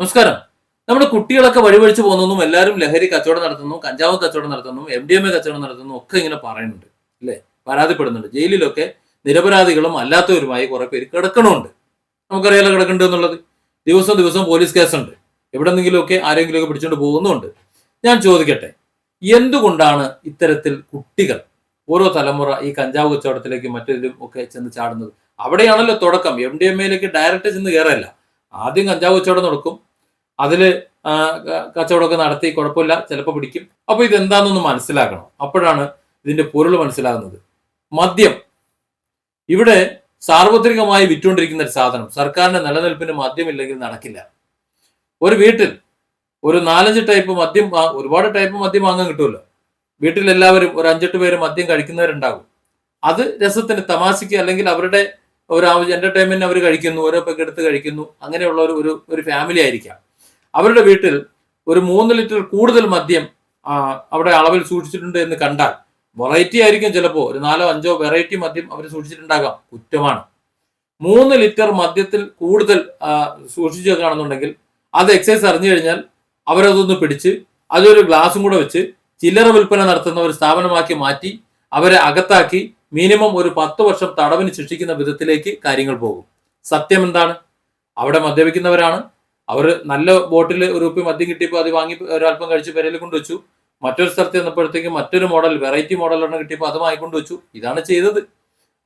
നമസ്കാരം. നമ്മുടെ കുട്ടികളൊക്കെ വഴിവഴിച്ച് പോകുന്നതും എല്ലാവരും ലഹരി കച്ചവടം നടത്തുന്നു കഞ്ചാവ് കച്ചവടം നടത്തുന്നു എം ഡി എം എ കച്ചവടം നടത്തുന്നു ഒക്കെ ഇങ്ങനെ പറയുന്നുണ്ട് അല്ലേ? പരാതിപ്പെടുന്നുണ്ട്. ജയിലിലൊക്കെ നിരപരാധികളും അല്ലാത്തവരുമായി കുറെ പേര് കിടക്കണമുണ്ട് നമുക്കറിയാലോ കിടക്കുന്നുണ്ട് എന്നുള്ളത്. ദിവസം ദിവസം പോലീസ് കേസുണ്ട്. എവിടെന്നെങ്കിലുമൊക്കെ ആരെങ്കിലുമൊക്കെ പിടിച്ചുകൊണ്ട് പോകുന്നുണ്ട്. ഞാൻ ചോദിക്കട്ടെ എന്തുകൊണ്ടാണ് ഇത്തരത്തിൽ കുട്ടികൾ ഓരോ തലമുറ ഈ കഞ്ചാവ് കച്ചവടത്തിലേക്കും മറ്റേതിലും ഒക്കെ ചെന്ന് ചാടുന്നത്? അവിടെയാണല്ലോ തുടക്കം. എം ഡി എം എയിലേക്ക് ഡയറക്റ്റ് ചെന്ന് കയറല്ല ആദ്യം കഞ്ചാവ് കച്ചവടം നടക്കും. അതിൽ ആ, കച്ചവടമൊക്കെ നടത്തി കുഴപ്പമില്ല ചിലപ്പോൾ പിടിക്കും. അപ്പൊ ഇതെന്താണെന്നൊന്ന് മനസ്സിലാക്കണം. അപ്പോഴാണ് ഇതിന്റെ പൊരുൾ മനസ്സിലാകുന്നത്. മദ്യം. ഇവിടെ സാർവത്രികമായി വിറ്റുകൊണ്ടിരിക്കുന്ന ഒരു സാധനം സർക്കാരിന്റെ നിലനിൽപ്പിന് മദ്യമില്ലെങ്കിൽ നടക്കില്ല. ഒരു വീട്ടിൽ ഒരു നാലഞ്ച് ടൈപ്പ് മദ്യം ഒരുപാട് ടൈപ്പ് മദ്യം വാങ്ങാൻ കിട്ടുമല്ലോ വീട്ടിൽ എല്ലാവരും ഒരു അഞ്ചെട്ട് പേര് മദ്യം കഴിക്കുന്നവരുണ്ടാകും. അത് രസത്തിന് തമാശയ്ക്ക് അല്ലെങ്കിൽ അവരുടെ ഒരു ആവശ്യം എന്റർടൈൻമെന്റ് അവർ കഴിക്കുന്നു ഓരോ പെഗ് എടുത്ത് കഴിക്കുന്നു അങ്ങനെയുള്ള ഒരു ഒരു ഫാമിലി ആയിരിക്കാം. അവരുടെ വീട്ടിൽ ഒരു മൂന്ന് ലിറ്റർ കൂടുതൽ മദ്യം അവിടെ അളവിൽ സൂക്ഷിച്ചിട്ടുണ്ട് എന്ന് കണ്ടാൽ വെറൈറ്റി ആയിരിക്കും ചിലപ്പോൾ ഒരു നാലോ അഞ്ചോ വെറൈറ്റി മദ്യം അവർ സൂക്ഷിച്ചിട്ടുണ്ടാകാം. കുറ്റമാണ്. മൂന്ന് ലിറ്റർ മദ്യത്തിൽ കൂടുതൽ സൂക്ഷിച്ചു വെക്കുകയാണെന്നുണ്ടെങ്കിൽ അത് എക്സൈസ് അറിഞ്ഞു കഴിഞ്ഞാൽ അവരതൊന്ന് പിടിച്ച് അതൊരു ഗ്ലാസും കൂടെ വെച്ച് ചില്ലറ വിൽപ്പന നടത്തുന്ന ഒരു സ്ഥാപനമാക്കി മാറ്റി അവരെ അകത്താക്കി മിനിമം ഒരു പത്ത് വർഷം തടവിന് ശിക്ഷിക്കുന്ന വിധത്തിലേക്ക് കാര്യങ്ങൾ പോകും. സത്യം എന്താണ്? അവിടെ മദ്യപിക്കുന്നവരാണ്. അവർ നല്ല ബോട്ടിൽ ഒരു ഉപ്പി മദ്യം കിട്ടിയപ്പോൾ അത് വാങ്ങി ഒരല്പം കഴിച്ച് പെരയിൽ കൊണ്ടുവച്ചു. മറ്റൊരു സ്ഥലത്ത് ചെന്നപ്പോഴത്തേക്ക് മറ്റൊരു മോഡൽ വെറൈറ്റി ഒരെണ്ണം കിട്ടിയപ്പോൾ അത് വാങ്ങിക്കൊണ്ട് വെച്ചു ഇതാണ് ചെയ്തത്.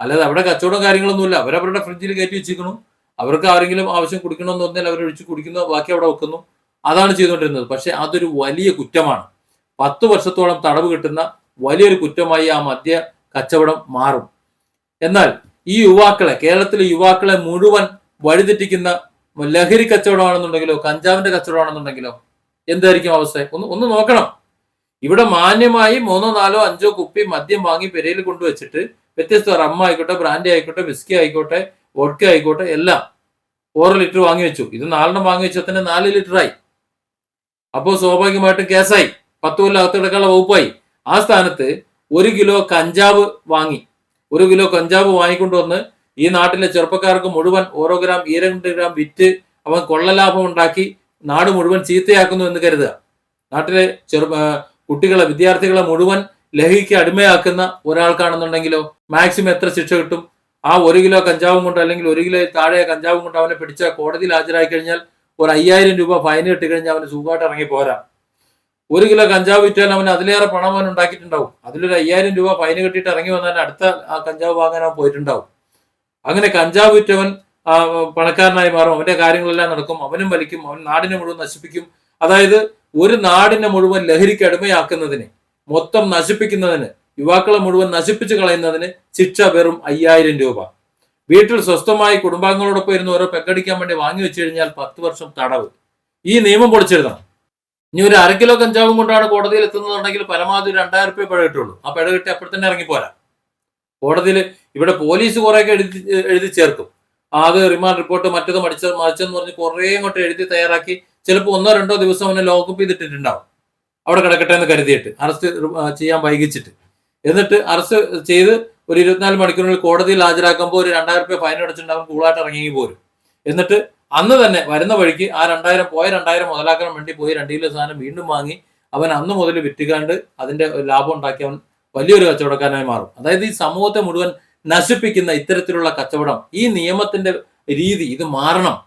അല്ലാതെ അവിടെ കച്ചവടം കാര്യങ്ങളൊന്നുമില്ല. അവരവരുടെ ഫ്രിഡ്ജിൽ കയറ്റി വെച്ചിരിക്കണം അവർക്ക് ആരെങ്കിലും ആവശ്യം കുടിക്കണമെന്ന് പറഞ്ഞാൽ അവർ ഒഴിച്ച് കുടിക്കുന്നു ബാക്കി അവിടെ വെക്കുന്നു. അതാണ് ചെയ്തുകൊണ്ടിരുന്നത്. പക്ഷെ അതൊരു വലിയ കുറ്റമാണ്. പത്ത് വർഷത്തോളം തടവ് കിട്ടുന്ന വലിയൊരു കുറ്റമായി ആ മദ്യ കച്ചവടം മാറും. എന്നാൽ ഈ യുവാക്കളെ കേരളത്തിലെ യുവാക്കളെ മുഴുവൻ വഴിതെറ്റിക്കുന്ന ലഹരി കച്ചവടമാണെന്നുണ്ടെങ്കിലോ കഞ്ചാവിന്റെ കച്ചവടമാണെന്നുണ്ടെങ്കിലോ എന്തായിരിക്കും അവസ്ഥ? ഒന്ന് ഒന്ന് നോക്കണം. ഇവിടെ മാന്യമായി മൂന്നോ നാലോ അഞ്ചോ കുപ്പി മദ്യം വാങ്ങി പെരയിൽ കൊണ്ടുവച്ചിട്ട് വ്യത്യസ്ത റമ്മ ആയിക്കോട്ടെ ബ്രാൻഡി ആയിക്കോട്ടെ വിസ്കി ആയിക്കോട്ടെ വോഡ്ക ആയിക്കോട്ടെ എല്ലാം ഓറ് ലിറ്റർ വാങ്ങി വെച്ചു. ഇത് നാലെണ്ണം വാങ്ങി വെച്ചാൽ തന്നെ നാല് ലിറ്ററായി അപ്പോൾ സ്വാഭാവികമായിട്ടും കേസായി. പത്ത് കൊല്ലം അകത്ത് കിടക്കാനുള്ള വകുപ്പായി. ആ സ്ഥാനത്ത് ഒരു കിലോ കഞ്ചാവ് വാങ്ങി. ഒരു കിലോ കഞ്ചാവ് വാങ്ങിക്കൊണ്ടുവന്ന് ഈ നാട്ടിലെ ചെറുപ്പക്കാർക്ക് മുഴുവൻ ഓരോ ഗ്രാം ഈ രണ്ട് ഗ്രാം വിറ്റ് അവൻ കൊള്ളലാഭം ഉണ്ടാക്കി നാട് മുഴുവൻ ചീത്തയാക്കുന്നു എന്ന് കരുതുക. നാട്ടിലെ ചെറു കുട്ടികളെ വിദ്യാർത്ഥികളെ മുഴുവൻ ലഹരിക്ക് അടിമയാക്കുന്ന ഒരാൾക്കാണെന്നുണ്ടെങ്കിലോ മാക്സിമം എത്ര ശിക്ഷ കിട്ടും? ആ ഒരു കിലോ കഞ്ചാവും കൊണ്ട് അല്ലെങ്കിൽ ഒരു കിലോ താഴെ കഞ്ചാവും കൊണ്ട് അവനെ പിടിച്ച കോടതിയിൽ ഹാജരായി കഴിഞ്ഞാൽ ഒരു അയ്യായിരം രൂപ ഫൈൻ കിട്ടി കഴിഞ്ഞാൽ അവന് സുഖമായിട്ട് ഇറങ്ങി പോരാ. ഒരു കിലോ കഞ്ചാവ് വിറ്റാൽ അവൻ അതിലേറെ പണം അവൻ ഉണ്ടാക്കിയിട്ടുണ്ടാവും. അതിലൊരു അയ്യായിരം രൂപ ഫൈൻ കെട്ടിയിട്ട് ഇറങ്ങി വന്നാൽ അടുത്ത ആ കഞ്ചാവ് വാങ്ങാൻ അവൻ പോയിട്ടുണ്ടാവും. അങ്ങനെ കഞ്ചാവ് വിറ്റവൻ പണക്കാരനായി മാറും. അവന്റെ കാര്യങ്ങളെല്ലാം നടക്കും. അവനും വലിക്കും. അവൻ നാടിനെ മുഴുവൻ നശിപ്പിക്കും. അതായത് ഒരു നാടിനെ മുഴുവൻ ലഹരിക്ക് അടിമയാക്കുന്നതിന് മൊത്തം നശിപ്പിക്കുന്നതിന് യുവാക്കളെ മുഴുവൻ നശിപ്പിച്ചു കളയുന്നതിന് ശിക്ഷ വെറും അയ്യായിരം രൂപ. വീട്ടിൽ സ്വസ്ഥമായി കുടുംബാംഗങ്ങളോടൊപ്പം ഇരുന്ന് ഓരോ പെക്കടിക്കാൻ വേണ്ടി വാങ്ങി വെച്ചു കഴിഞ്ഞാൽ പത്ത് വർഷം തടവ്. ഈ നിയമം പൊളിച്ചെഴുതണം. ഇനി ഒരു അര കിലോ കഞ്ചാവും കൊണ്ടാണ് കോടതിയിൽ എത്തുന്നതുണ്ടെങ്കിൽ പരമാവധി രണ്ടായിരം രൂപ പിഴ കിട്ടുള്ളൂ. ആ പിഴ കിട്ടി അപ്പോൾ തന്നെ ഇറങ്ങിപ്പോരാ. കോടതിയിൽ ഇവിടെ പോലീസ് കുറേയൊക്കെ എഴുതി എഴുതി ചേർക്കും. അത് റിമാൻഡ് റിപ്പോർട്ട് മറ്റത് മടിച്ച മറിച്ചെന്ന് പറഞ്ഞ് കുറേ അങ്ങോട്ട് എഴുതി തയ്യാറാക്കി. ചിലപ്പോൾ ഒന്നോ രണ്ടോ ദിവസം അവനെ ലോക്കപ്പ് ചെയ്തിട്ടുണ്ടാവും അവിടെ കിടക്കട്ടെ എന്ന് കരുതിയിട്ട്. അറസ്റ്റ് ചെയ്യാൻ വൈകിച്ചിട്ട്. എന്നിട്ട് അറസ്റ്റ് ചെയ്ത് ഒരു ഇരുപത്തിനാല് മണിക്കൂറിനുള്ളിൽ കോടതിയിൽ ഹാജരാക്കുമ്പോൾ ഒരു രണ്ടായിരം രൂപ ഫൈൻ അടച്ചിട്ടുണ്ടാവും കൂളായിട്ട് ഇറങ്ങി പോരും എന്നിട്ട് അന്ന് തന്നെ വരുന്ന വഴിക്ക് ആ രണ്ടായിരം പോയ രണ്ടായിരം മുതലാക്കാൻ വേണ്ടി പോയി രണ്ട് കിലോ സാധനം വീണ്ടും വാങ്ങി അവൻ അന്ന് മുതൽ വിറ്റുകാണ്ട് അതിന്റെ ലാഭം ഉണ്ടാക്കി അവൻ വലിയൊരു കച്ചവടക്കാരനായി മാറും. അതായത് ഈ സമൂഹത്തെ മുഴുവൻ നശിപ്പിക്കുന്ന ഇത്തരത്തിലുള്ള കച്ചവടം ഈ നിയമത്തിന്റെ രീതി ഇത് മാറണം.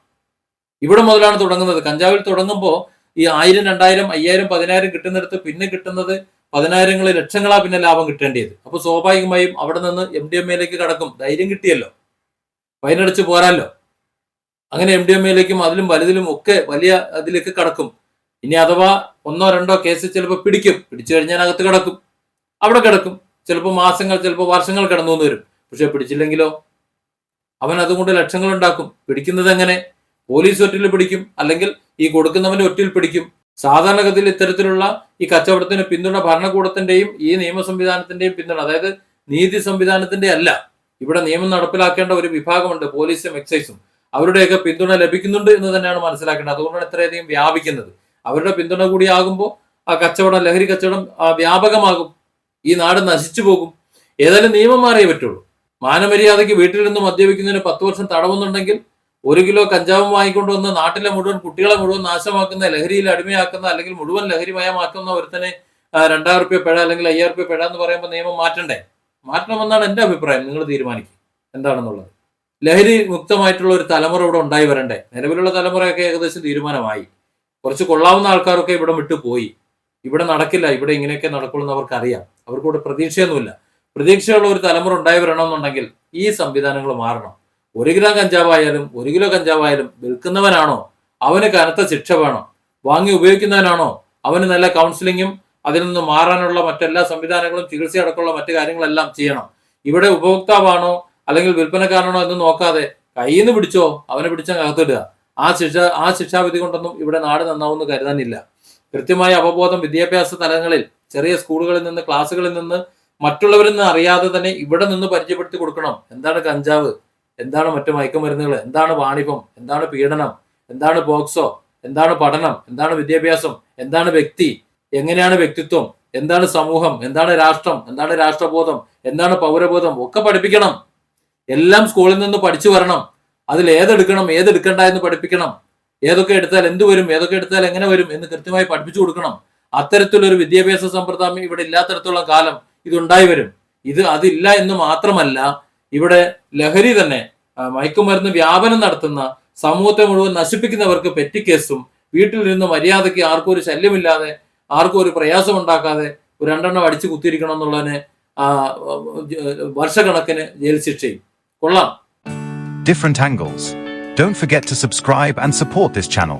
ഇവിടെ മുതലാണ് തുടങ്ങുന്നത്. കഞ്ചാവിൽ തുടങ്ങുമ്പോൾ ഈ ആയിരം രണ്ടായിരം അയ്യായിരം പതിനായിരം കിട്ടുന്നിടത്ത് പിന്നെ കിട്ടുന്നത് പതിനായിരങ്ങൾ ലക്ഷങ്ങളാ പിന്നെ ലാഭം കിട്ടേണ്ടത് അപ്പൊ സ്വാഭാവികമായും അവിടെ നിന്ന് എം ഡി എം എയിലേക്ക് കടക്കും. ധൈര്യം കിട്ടിയല്ലോ. ഫൈനടിച്ച് പോരാല്ലോ അങ്ങനെ എം ഡി എം എയിലേക്കും അതിലും വലുതിലും ഒക്കെ വലിയ അതിലേക്ക് കടക്കും. ഇനി അഥവാ ഒന്നോ രണ്ടോ കേസ് ചിലപ്പോൾ പിടിക്കും. പിടിച്ചു കഴിഞ്ഞാൽ അകത്ത് കിടക്കും. അവിടെ കിടക്കും. ചിലപ്പോൾ മാസങ്ങൾ ചിലപ്പോൾ വർഷങ്ങൾ കിടന്നു വരും. പക്ഷെ പിടിച്ചില്ലെങ്കിലോ? അവൻ അതുകൊണ്ട് ലക്ഷങ്ങൾ ഉണ്ടാക്കും. പിടിക്കുന്നത് എങ്ങനെ? പോലീസ് ഒറ്റയിൽ പിടിക്കും. അല്ലെങ്കിൽ ഈ കൊടുക്കുന്നവന്റെ ഒറ്റയിൽ പിടിക്കും. സാധാരണഗതിയിൽ ഇത്തരത്തിലുള്ള ഈ കച്ചവടത്തിന് പിന്തുണ ഭരണകൂടത്തിന്റെയും ഈ നിയമ സംവിധാനത്തിന്റെയും പിന്തുണ അതായത് നീതി സംവിധാനത്തിന്റെ അല്ല. ഇവിടെ നിയമം നടപ്പിലാക്കേണ്ട ഒരു വിഭാഗമുണ്ട് പോലീസും എക്സൈസും. അവരുടെയൊക്കെ പിന്തുണ ലഭിക്കുന്നുണ്ട് എന്ന് തന്നെയാണ് മനസ്സിലാക്കേണ്ടത്. അതുകൊണ്ടാണ് ഇത്രയധികം വ്യാപിക്കുന്നത്. അവരുടെ പിന്തുണ കൂടിയാകുമ്പോൾ ആ കച്ചവടം ലഹരി കച്ചവടം വ്യാപകമാകും. ഈ നാട് നശിച്ചു പോകും. ഏതായാലും നിയമം മാറിയേ പറ്റുള്ളൂ. മാനമര്യാദയ്ക്ക് വീട്ടിൽ നിന്ന് മദ്യപിക്കുന്നതിന് പത്ത് വർഷം തടവുന്നുണ്ടെങ്കിൽ ഒരു കിലോ കഞ്ചാവും വാങ്ങിക്കൊണ്ട് വന്ന് നാട്ടിലെ മുഴുവൻ കുട്ടികളെ മുഴുവൻ നാശമാക്കുന്ന ലഹരിയിൽ അടിമയാക്കുന്ന അല്ലെങ്കിൽ മുഴുവൻ ലഹരിമയമാക്കുന്ന ഒരുത്തനെ രണ്ടായിരം റുപ്യ പിഴ അല്ലെങ്കിൽ അയ്യായിരം റുപ്യ പിഴ എന്ന് പറയുമ്പോൾ നിയമം മാറ്റണ്ടേ? മാറ്റണമെന്നാണ് എന്റെ അഭിപ്രായം. നിങ്ങൾ തീരുമാനിക്കും. എന്താണെന്നുള്ളത്. ലഹരി മുക്തമായിട്ടുള്ള ഒരു തലമുറ ഇവിടെ ഉണ്ടായി വരണ്ടേ? നിലവിലുള്ള തലമുറയൊക്കെ ഏകദേശം തീരുമാനമായി. കുറച്ച് കൊള്ളാവുന്ന ആൾക്കാരൊക്കെ ഇവിടെ വിട്ടു പോയി ഇവിടെ നടക്കില്ല. ഇവിടെ ഇങ്ങനെയൊക്കെ നടക്കുള്ളൂ എന്ന് അവർക്കറിയാം. അവർക്ക് ഇവിടെ പ്രതീക്ഷയൊന്നുമില്ല. പ്രതീക്ഷയുള്ള ഒരു തലമുറ ഉണ്ടായി വരണമെന്നുണ്ടെങ്കിൽ ഈ സംവിധാനങ്ങൾ മാറണം. ഒരു കിലോ കഞ്ചാവായാലും ഒരു കിലോ കഞ്ചാവായാലും വിൽക്കുന്നവനാണോ? അവന് കനത്ത ശിക്ഷ വേണം. വാങ്ങി ഉപയോഗിക്കുന്നവനാണോ? അവന് നല്ല കൗൺസിലിങ്ങും അതിൽ നിന്ന് മാറാനുള്ള മറ്റെല്ലാ സംവിധാനങ്ങളും ചികിത്സ അടക്കമുള്ള മറ്റു കാര്യങ്ങളെല്ലാം ചെയ്യണം. ഇവിടെ ഉപഭോക്താവാണോ അല്ലെങ്കിൽ വിൽപ്പനക്കാരനാണോ എന്ന് നോക്കാതെ കയ്യിൽ നിന്ന് പിടിച്ചോ അവനെ പിടിച്ചാൽ അകത്തിടുക. ആ ശിക്ഷ ആ ശിക്ഷാവിധി കൊണ്ടൊന്നും ഇവിടെ നാട് നന്നാവുമെന്ന് കരുതാനില്ല. കൃത്യമായ അവബോധം വിദ്യാഭ്യാസ തലങ്ങളിൽ ചെറിയ സ്കൂളുകളിൽ നിന്ന് ക്ലാസ്സുകളിൽ നിന്ന് മറ്റുള്ളവരിൽ നിന്ന് അറിയാതെ തന്നെ ഇവിടെ നിന്ന് പരിചയപ്പെടുത്തി കൊടുക്കണം. എന്താണ് കഞ്ചാവ്? എന്താണ് മറ്റു മയക്കുമരുന്നുകൾ എന്താണ് വാണിഭം? എന്താണ് പീഡനം? എന്താണ് ബോക്സോ എന്താണ് പഠനം? എന്താണ് വിദ്യാഭ്യാസം? എന്താണ് വ്യക്തി? എങ്ങനെയാണ് വ്യക്തിത്വം? എന്താണ് സമൂഹം? എന്താണ് രാഷ്ട്രം? എന്താണ് രാഷ്ട്രബോധം? എന്താണ് പൗരബോധം? ഒക്കെ പഠിപ്പിക്കണം. എല്ലാം സ്കൂളിൽ നിന്ന് പഠിച്ചു വരണം. അതിൽ ഏതെടുക്കണം ഏതെടുക്കണ്ട എന്ന് പഠിപ്പിക്കണം. ഏതൊക്കെ എടുത്താൽ എന്ത് വരും? ഏതൊക്കെ എടുത്താൽ എങ്ങനെ വരും? എന്ന് കൃത്യമായി പഠിപ്പിച്ചു കൊടുക്കണം. അത്തരത്തിലൊരു വിദ്യാഭ്യാസ സമ്പ്രദായം ഇവിടെ ഇല്ലാത്തരത്തിലുള്ള കാലം ഇതുണ്ടായി വരും. ഇത് അതില്ല എന്ന് മാത്രമല്ല ഇവിടെ ലഹരി തന്നെ മയക്കുമരുന്ന് വ്യാപനം നടത്തുന്ന സമൂഹത്തെ മുഴുവൻ നശിപ്പിക്കുന്നവർക്ക് പെറ്റിക്കേസും വീട്ടിൽ നിന്ന് മര്യാദയ്ക്ക് ആർക്കും ഒരു ശല്യമില്ലാതെ ആർക്കും ഒരു പ്രയാസം ഉണ്ടാക്കാതെ ഒരു രണ്ടെണ്ണം അടിച്ചു കുത്തിയിരിക്കണം എന്നുള്ളതിന് വർഷക്കണക്കിന് ജയിൽ ശിക്ഷയും. കൊള്ളാം. Different angles don't forget to subscribe and support this channel.